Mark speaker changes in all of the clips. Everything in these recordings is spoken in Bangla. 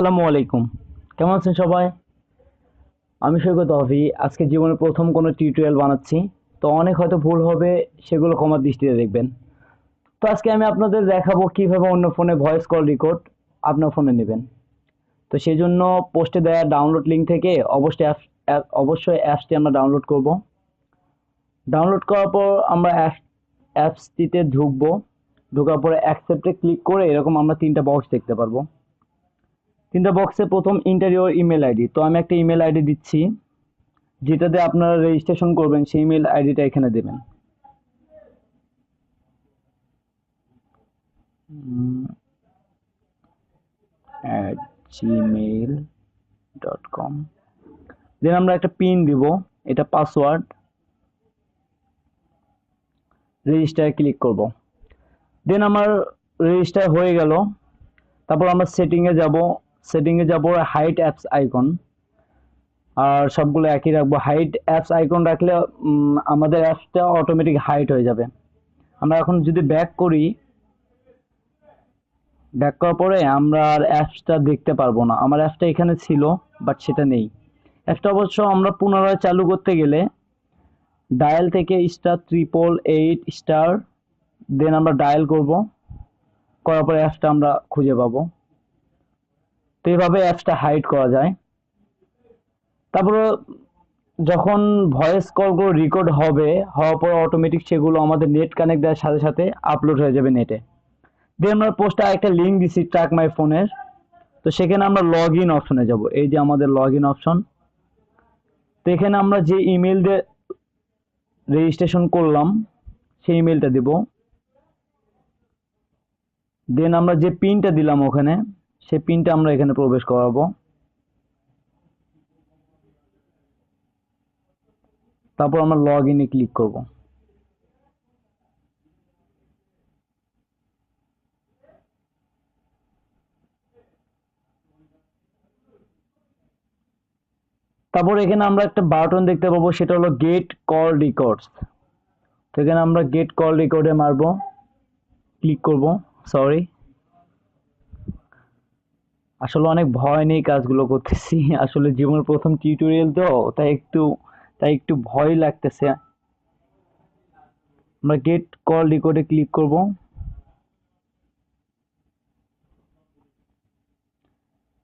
Speaker 1: আসসালামু আলাইকুম। কেমন আছেন সবাই? আমি সৈকত অভি আজকে জীবনের প্রথম কোনো টিউটোরিয়াল বানাচ্ছি। তো অনেক হয়তো ভুল হবে, সেগুলো ক্ষমার দৃষ্টিতে দেখবেন। তো আজকে আমি আপনাদের দেখাবো কীভাবে অন্য ফোনে ভয়েস কল রেকর্ড আপনার ফোনে নেবেন। তো সেই জন্য পোস্টে দেওয়া ডাউনলোড লিঙ্ক থেকে অবশ্যই অ্যাপ অবশ্যই অ্যাপসটি আমরা ডাউনলোড করব। ডাউনলোড করার পর আমরা অ্যাপ অ্যাপসটিতে ঢুকবো। ঢোকার পরে অ্যাকসেপ্টে ক্লিক করে এরকম আমরা তিনটা বক্স দেখতে পারব। তিনটা বক্সে প্রথম ইন্টারিওর ইমেল আইডি তো আমি একটা ইমেল আইডি দিচ্ছি, যেটাতে আপনারা রেজিস্ট্রেশন করবেন, সেই ইমেল আইডিটা এখানে দেবেন। At Gmail dot com then আমরা একটা পিন দিব, এটা পাসওয়ার্ড রেজিস্টারে ক্লিক করব। দেন আমার রেজিস্টার হয়ে গেল। তারপর আমরা সেটিংয়ে যাব। সেটিংয়ে যাব হাইট অ্যাপস আইকন আর সবগুলো একই রাখব। হাইট অ্যাপস আইকন রাখলে আমাদের অ্যাপসটা অটোমেটিক হাইট হয়ে যাবে। আমরা এখন যদি ব্যাক করি ব্যাক করার পরে আমরা আর অ্যাপসটা দেখতে পারব না। আমার অ্যাপসটা এখানে ছিল বাট সেটা নেই। অ্যাপসটা অবশ্য আমরা পুনরায় চালু করতে গেলে ডায়াল থেকে star triple eight star then আমরা ডায়াল করব। করার পরে অ্যাপসটা আমরা খুঁজে পাবো। তো এইভাবে অ্যাপসটা হাইড করা যায়। তারপরে যখন ভয়েস কলগুলো রেকর্ড হবে, হওয়ার পর অটোমেটিক সেগুলো আমাদের নেট কানেক্ট দেওয়ার সাথে সাথে আপলোড হয়ে যাবে নেটে দিয়ে আমরা পোস্টে একটা লিঙ্ক দিছি ট্র্যাক মাই ফোনের তো সেখানে আমরা লগ ইন অপশনে যাব। এই যে আমাদের লগ ইন অপশন তো এখানে আমরা যে ইমেল দিয়ে রেজিস্ট্রেশন করলাম, সেই ইমেলটা দেব। দেন আমরা যে পিনটা দিলাম ওখানে সেই পিনটা আমরা এখানে প্রবেশ করাবো। তারপর আমরা লগ ইনে ক্লিক করব। তারপর এখানে আমরা একটা বাটন দেখতে পাবো, সেটা হলো গেট কল রেকর্ডস তো এখানে আমরা গেট কল রেকর্ডে মারবো ক্লিক করব সরি আসলে অনেক ভয় নিয়ে কাজগুলো করতেছি। আসলে জীবনের প্রথম টিউটোরিয়াল তো, তাই একটু তাই একটু ভয় লাগতেছে। আমরা গেট কল রেকর্ডে ক্লিক করব।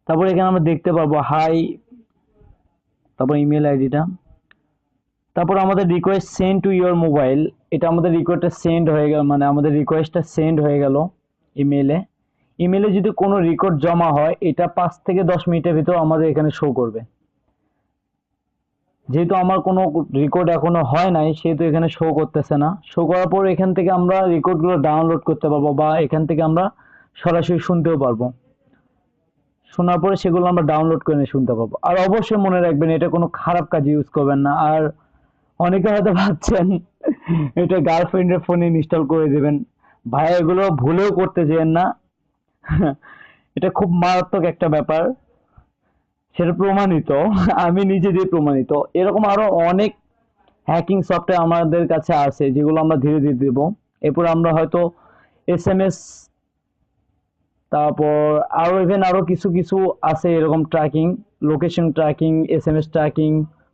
Speaker 1: তারপর এখানে আমরা দেখতে পারব হাই তারপর ইমেল আইডিটা তারপর আমাদের request send to your mobile এটা আমাদের রিকোয়েস্টটা সেন্ড হয়ে গেল মানে আমাদের রিকোয়েস্টটা সেন্ড হয়ে গেল ইমেলে ইমেলে যদি কোনো রেকর্ড জমা হয়, এটা পাঁচ থেকে দশ মিনিটের ভিতর আমাদের এখানে শো করবে। যেহেতু আমার কোনো রেকর্ড এখনও হয় নাই, সেহেতু এখানে শো করতেছে না। শো করার পর এখান থেকে আমরা রেকর্ডগুলো ডাউনলোড করতে পারব বা এখান থেকে আমরা সরাসরি শুনতেও পারব। শোনার পরে সেগুলো আমরা ডাউনলোড করে নিয়ে শুনতে পারব। আর অবশ্যই মনে রাখবেন, এটা কোনো খারাপ কাজে ইউজ করবেন না। আর অনেকে হয়তো ভাবছেন, এটা গার্লফ্রেন্ডের ফোনে ইনস্টল করে দেবেন। ভাই এগুলো ভুলেও করতে যেন না। এটা খুব মারাত্মক একটা ব্যাপার। সেটা প্রমাণিত, আমি নিজে দিয়ে প্রমাণিত। এরকম আরও অনেক হ্যাকিং সফটওয়্যার আমাদের কাছে আছে, যেগুলো আমরা ধীরে ধীরে দেবো। এরপর আমরা হয়তো এস এম এস তারপর আরও ইভেন আরও কিছু কিছু আছে এরকম tracking location tracking S M S tracking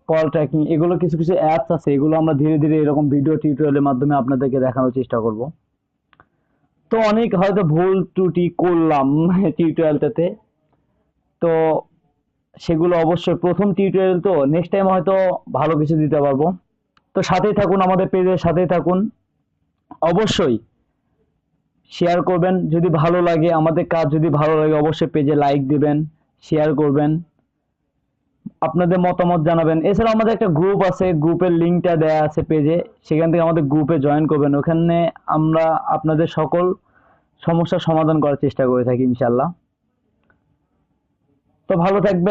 Speaker 1: call tracking এগুলো কিছু কিছু অ্যাপস আছে, এগুলো আমরা ধীরে ধীরে এরকম ভিডিও টিউটোরিয়ালের মাধ্যমে আপনাদেরকে দেখানোর চেষ্টা করব। তো অনেক হয়তো ভুল ত্রুটি করলাম টিউটোরিয়ালটাতে তো সেগুলো অবশ্যই প্রথম টিউটোরিয়াল তো নেক্সট টাইম হয়তো ভালো কিছু দিতে পারব। তো সাথেই থাকুন আমাদের পেজের সাথেই থাকুন। অবশ্যই শেয়ার করবেন, যদি ভালো লাগে, আমাদের কাজ যদি ভালো লাগে, অবশ্যই পেজে লাইক দিবেন শেয়ার করবেন। আপনাদের মতামত জানাবেন। এছাড়া আমাদের একটা গ্রুপ আছে গ্রুপের লিঙ্কটা দেয়া আছে পেজে সেখান থেকে আমাদের গ্রুপে জয়েন করবেন। ওখানে আমরা আপনাদের সকল সমস্যার সমাধান করার চেষ্টা করে থাকি ইনশাল্লাহ তো ভালো থাকবেন।